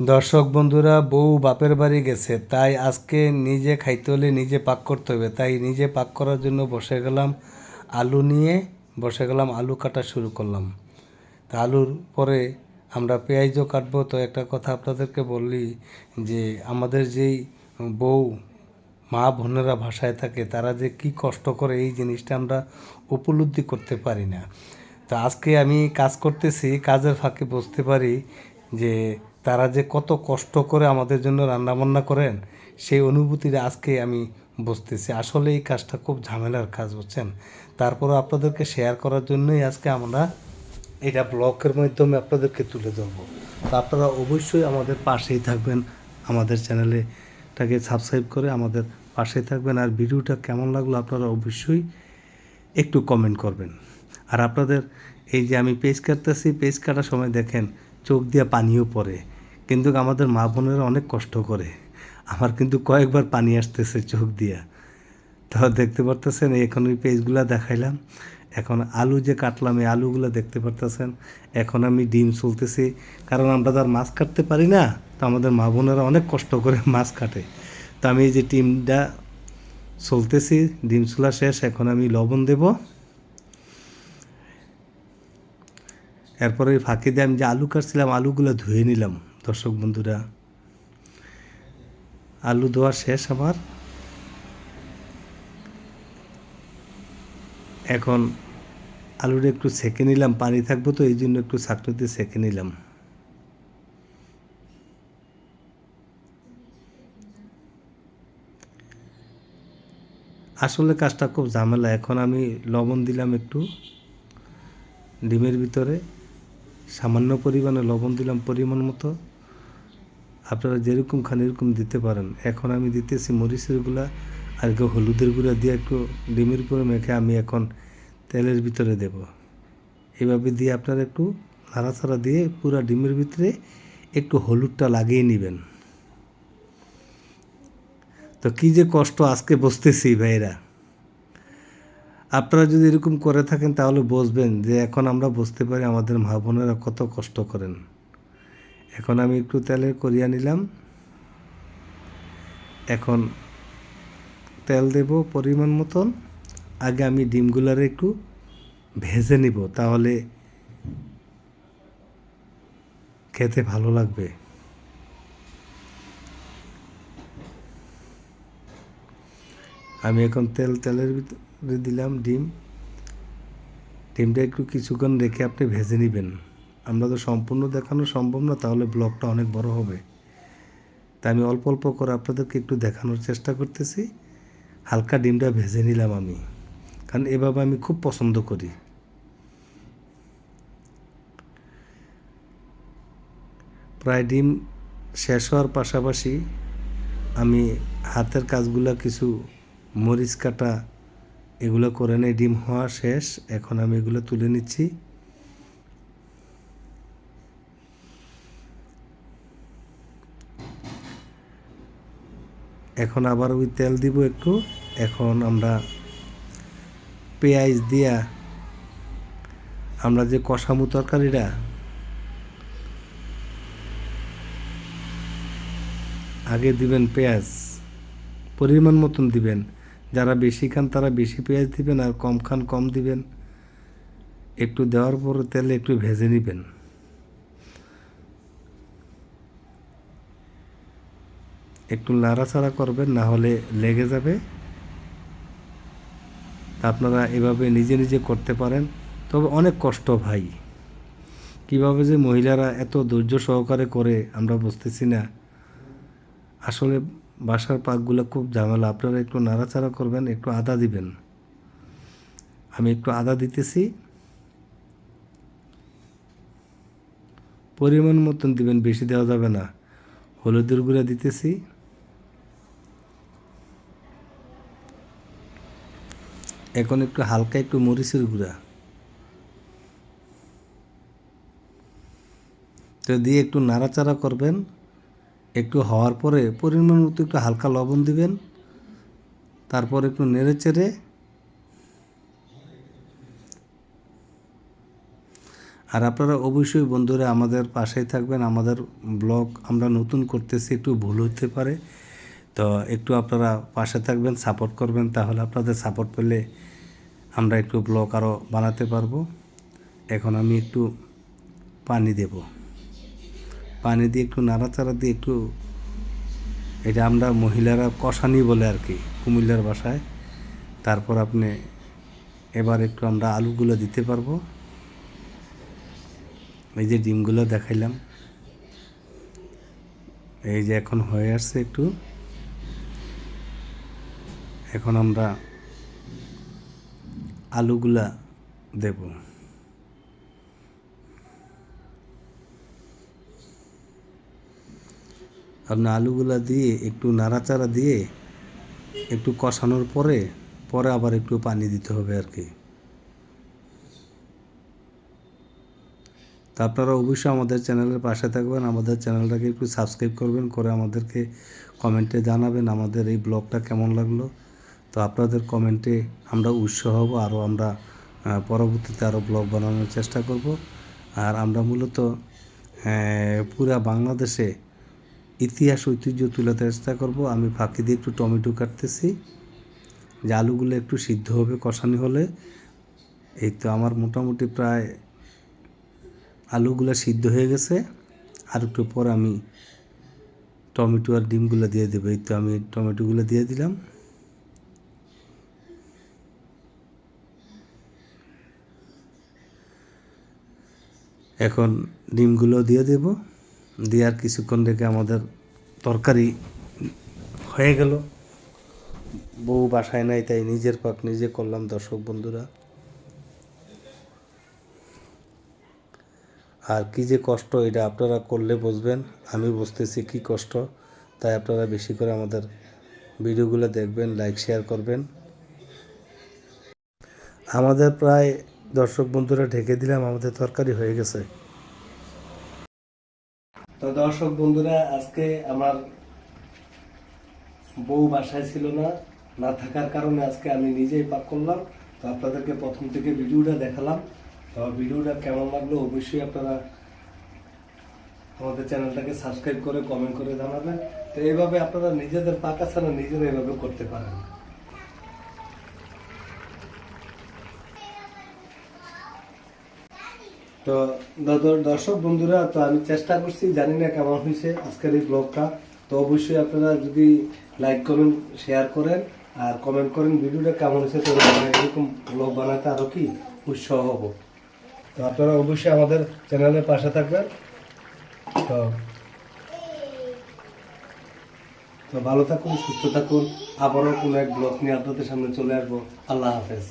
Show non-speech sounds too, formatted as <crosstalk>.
দর্শক বন্ধুরা, বউ বাপের বাড়ি গেছে, তাই আজকে নিজে খাইতে হলে নিজে পাক করতে হবে। তাই নিজে পাক করার জন্য বসে গেলাম আলু নিয়ে, বসে গেলাম আলু কাটা শুরু করলাম। তা আলুর পরে আমরা পেঁয়াজও কাটবো। তো একটা কথা আপনাদেরকে বললি যে, আমাদের যেই বউ, মা বোনেরা ভাষায় থাকে, তারা যে কি কষ্ট করে এই জিনিসটা আমরা উপলব্ধি করতে পারি না। তো আজকে আমি কাজ করতেছি, কাজের ফাঁকে বুঝতে পারি যে তারা যে কত কষ্ট করে আমাদের জন্য রান্নাবান্না করেন, সেই অনুভূতিটা আজকে আমি বুঝতেছি। আসলে এই কাজটা খুব ঝামেলার কাজ, বুঝছেন? তারপরে আপনাদেরকে শেয়ার করার জন্যই আজকে আমরা এটা ব্লগের মাধ্যমে আপনাদেরকে তুলে ধরবো। তো আপনারা অবশ্যই আমাদের পাশেই থাকবেন। আমাদের চ্যানেলেটাকে সাবস্ক্রাইব করে আমাদের পাশেই থাকবেন। আর ভিডিওটা কেমন লাগল আপনারা অবশ্যই একটু কমেন্ট করবেন। আর আপনাদের এই যে আমি পেজ কাটতেছি পেজ কাটার সময় দেখেন, চোখ দিয়ে পানিও পড়ে। কিন্তু আমাদের মা বোনেরা অনেক কষ্ট করে। আমার কিন্তু কয়েকবার পানি আসতেছে চোখ দিয়া। তো দেখতে পারতেছেন এখন ওই পেজগুলো দেখাইলাম। এখন আলু যে কাটলাম, এই আলুগুলো দেখতে পারতেছেন। এখন আমি ডিম চলতেছি কারণ আমরা তো আর মাছ কাটতে পারি না, তো আমাদের মা বোনেরা অনেক কষ্ট করে <laughs> মাছ কাটে। তো আমি এই যে ডিমটা চলতেছি ডিম চুলা শেষ, এখন আমি লবণ দেব। এরপরে ফাঁকি দিয়ে আমি যে আলু কাটছিলাম, আলুগুলো ধুয়ে নিলাম। দর্শক বন্ধুরা, আলু ধোয়া শেষ আমার। এখন আলুটা একটু সেকে নিলাম, পানি থাকব তো এই জন্য একটু ছাকনিতে সেকে নিলাম। আসলে কাজটা খুব ঝামেলা, এখন আমি লবণ দিলাম একটু, ডিমের ভিতরে, সামান্য পরিমাণে লবণ দিলাম পরিমাণ মতো। আপনারা যেরকম খান, এরকম দিতে পারেন। এখন আমি দিতেছি মরিচের গুঁড়া আর কেউ হলুদের গুঁড়া দিয়ে একটু ডিমের উপরে মেখে আমি এখন তেলের ভিতরে দেব। এভাবে দিয়ে আপনারা একটু নাড়াচাড়া দিয়ে পুরা ডিমের ভিতরে একটু হলুদটা লাগিয়ে নেবেন। তো কী যে কষ্ট আজকে বসতেছি ভাইরা আপনারা যদি এরকম করে থাকেন তাহলে বসবেন যে এখন আমরা বুঝতে পারি আমাদের মা বোনেরা কত কষ্ট করেন। এখন আমি একটু তেলের করিয়া নিলাম। এখন তেল দেব পরিমাণ মতন। আগে আমি ডিমগুলার একটু ভেজে নিব, তাহলে খেতে ভালো লাগবে। আমি এখন তেল, তেলের ভিতরে দিলাম ডিম। ডিমটা একটু কিছুক্ষণ রেখে আপনি ভেজে নেবেন। আমরা তো সম্পূর্ণ দেখানো সম্ভব না, তাহলে ব্লগটা অনেক বড় হবে। তাই আমি অল্প অল্প করে আপনাদেরকে একটু দেখানোর চেষ্টা করতেছি। হালকা ডিমটা ভেজে নিলাম আমি, কারণ এভাবে আমি খুব পছন্দ করি। প্রায় ডিম শেষ হওয়ার পাশাপাশি আমি হাতের কাজগুলো কিছু মরিচ কাটা এগুলো করে নেই, ডিম হওয়া শেষ, এখন আমি এগুলো তুলে নিচ্ছি। এখন আবার ওই তেল দিব একটু। এখন আমরা পেঁয়াজ দিয়া আমরা যে কষামু তরকারিটা, আগে দিবেন পেঁয়াজ, পরিমাণ মতন দিবেন। যারা বেশি খান তারা বেশি পেঁয়াজ দিবেন আর কম খান কম দিবেন। একটু দেওয়ার পরে তেলে একটু ভেজে নেবেন। একটু নাড়াচাড়া করবেন, না হলে লেগে যাবে। আপনারা এভাবে নিজে নিজে করতে পারেন। তবে অনেক কষ্ট ভাই। কীভাবে যে মহিলারা এত ধৈর্য সহকারে করে আমরা বুঝতেছি না। আসলে বাসার পাকগুলো খুব ঝামেলা। আপনারা একটু নাড়াচাড়া করবেন, একটু আদা দিবেন। আমি একটু আদা দিতেছি। পরিমাণ মতন দিবেন, বেশি দেওয়া যাবে না। হলুদের গুঁড়া দিতেছি। এখন একটু হালকা একটু মরিচের গুঁড়া। তো দিয়ে একটু নাড়াচাড়া করবেন। একটু হওয়ার পরে পরিমাণ মতো একটু হালকা লবণ দিবেন। তারপর একটু নেড়ে চেড়ে আর আপনারা অবশ্যই বন্ধুরা আমাদের পাশেই থাকবেন। আমাদের ব্লগ আমরা নতুন করতেছি, একটু ভুল হতে পারে। তো একটু আপনারা পাশে থাকবেন, সাপোর্ট করবেন, তাহলে আপনাদের সাপোর্ট পেলে আমরা একটু ব্লক আরও বানাতে পারব। এখন আমি একটু পানি দেব। পানি দিয়ে একটু নাড়াচাড়া দিয়ে একটু এটা আমরা মহিলারা কষানি বলে আর কি, কুমিল্লার বাসায়। তারপর আপনি এবার একটু আমরা আলুগুলো দিতে পারব। এই যে ডিমগুলো দেখাইলাম। এই যে এখন হয়ে আসছে একটু। এখন আমরা আলুগুলা দেব। আপনার আলুগুলা দিয়ে একটু নাড়াচাড়া দিয়ে একটু কষানোর পরে পরে আবার একটু পানি দিতে হবে আর কি। তা আপনারা অবশ্যই আমাদের চ্যানেলের পাশে থাকবেন, আমাদের চ্যানেলটাকে একটু সাবস্ক্রাইব করবেন, করে আমাদেরকে কমেন্টে জানাবেন আমাদের এই ব্লগটা কেমন লাগল। তো আপনাদের কমেন্টে আমরা উৎসাহ হব আরও আমরা পরবর্তীতে আরও ব্লগ বানানোর চেষ্টা করব। আর আমরা মূলত পুরা বাংলাদেশে ইতিহাস, ঐতিহ্য তুলে চেষ্টা করব। আমি ফাঁকি দিয়ে একটু টমেটো কাটতেছি। যে আলুগুলো একটু সিদ্ধ হবে, কষানি হলে। এই তো আমার মোটামুটি প্রায় আলুগুলো সিদ্ধ হয়ে গেছে। আর একটু পর আমি টমেটো আর ডিমগুলো দিয়ে দেবো। এই তো আমি টমেটোগুলো দিয়ে দিলাম। এখন ডিমগুলো দিয়ে দেব। দেওয়ার কিছুক্ষণ রেখে আমাদের তরকারি হয়ে গেল। বউ বাসায় নাই, তাই নিজের পাক নিজে করলাম দর্শক বন্ধুরা। আর কি যে কষ্ট, এটা আপনারা করলে বুঝবেন, আমি বুঝতেছি কি কষ্ট। তাই আপনারা বেশি করে আমাদের ভিডিওগুলো দেখবেন লাইক শেয়ার করবেন। আমাদের প্রায় দর্শক বন্ধুরা ঢেকে দিলাম, আমাদের তরকারি হয়ে গেছে। তো দর্শক বন্ধুরা, আজকে আমার বউ বাসায় ছিল না না থাকার কারণে আজকে আমি নিজেই পাক করলাম। তো আপনাদেরকে প্রথম থেকে ভিডিওটা দেখালাম। তো ভিডিওটা কেমন লাগল অবশ্যই আপনারা আমাদের চ্যানেলটাকে সাবস্ক্রাইব করে কমেন্ট করে জানাবেন। তো এইভাবে আপনারা নিজেদের পাক না নিজেরা এইভাবে করতে পারেন। তো দর্শক বন্ধুরা, তো আমি চেষ্টা করছি, জানি না কেমন হয়েছে আজকের এই ব্লগটা। তো অবশ্যই আপনারা যদি লাইক করেন শেয়ার করেন আর কমেন্ট করেন, ভিডিওটা কেমন হয়েছে তো এরকম ব্লগ বানাতে আরও কি উৎসাহ হব। তো আপনারা অবশ্যই আমাদের চ্যানেলের পাশে থাকবেন। তো তো ভালো থাকুন, সুস্থ থাকুন। আবারও কোনো এক ব্লগ নিয়ে আপনাদের সামনে চলে আসব। আল্লাহ হাফেজ।